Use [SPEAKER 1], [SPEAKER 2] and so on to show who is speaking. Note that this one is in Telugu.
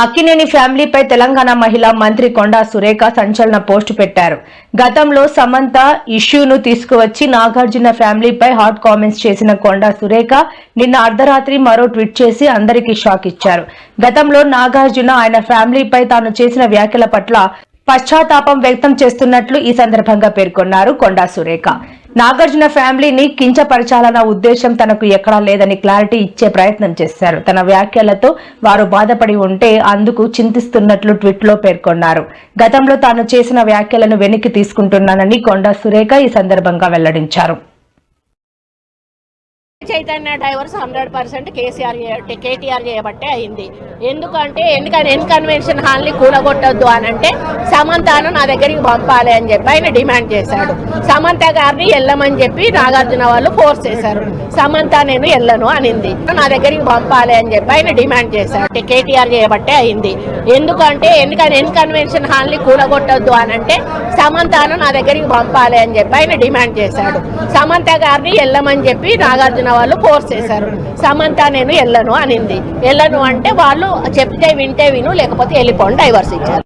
[SPEAKER 1] అక్కినేని ఫ్యామిలీపై తెలంగాణ మహిళా మంత్రి కొండా సురేఖ సంచలన పోస్టు పెట్టారు. గతంలో సమంత ఇష్యూను తీసుకువచ్చి నాగార్జున ఫ్యామిలీపై హాట్ కామెంట్స్ చేసిన కొండా సురేఖ నిన్న అర్ధరాత్రి మరో ట్వీట్ చేసి అందరికీ షాక్ ఇచ్చారు. గతంలో నాగార్జున ఆయన ఫ్యామిలీపై తాను చేసిన వ్యాఖ్యల పట్ల పశ్చాత్తాపం వ్యక్తం చేస్తున్నట్లు ఈ సందర్భంగా పేర్కొన్నారు కొండా సురేఖ. నాగార్జున ఫ్యామిలీని కించపరచాలన్న ఉద్దేశం తనకు ఎక్కడా లేదని క్లారిటీ ఇచ్చే ప్రయత్నం చేశారు. తన వ్యాఖ్యలతో వారు బాధపడి ఉంటే అందుకు చింతిస్తున్నట్లు ట్వీట్లో పేర్కొన్నారు. గతంలో తాను చేసిన వ్యాఖ్యలను వెనక్కి తీసుకుంటున్నానని కొండా సురేఖ ఈ సందర్భంగా వెల్లడించారు.
[SPEAKER 2] Chaitanya divorce hundred percent KCR KTR చేయబట్టే అయింది. ఎందుకంటే ఎందుకని ఎన్ కన్వెన్షన్ హాల్ని కూలగొట్టొద్దు అని అంటే సమంతను నా దగ్గరికి పంపాలి అని చెప్పి ఆయన డిమాండ్ చేశాడు. సమంత గారిని వెళ్ళమని చెప్పి నాగార్జున వాళ్ళు ఫోర్స్ చేశారు. సమంత నేను వెళ్ళను అనింది. నా దగ్గరికి పంపాలి అని చెప్పి ఆయన డిమాండ్ చేశాడు కేటీఆర్ చేయబట్టే అయింది. ఎందుకంటే ఎందుకని ఎన్ కన్వెన్షన్ హాల్ని కూలగొట్టొద్దు అని అంటే సమంతను నా దగ్గరికి పంపాలి అని చెప్పి ఆయన డిమాండ్ చేశాడు. సమంత గారిని వెళ్ళమని చెప్పి నాగార్జున వాళ్ళు ఫోర్స్ చేశారు. సమంత నేను వెళ్ళను అనింది. వెళ్ళను అంటే వాళ్ళు చెప్తే వింటే విను లేకపోతే వెళ్ళిపోండి డైవర్స్ ఇచ్చారు.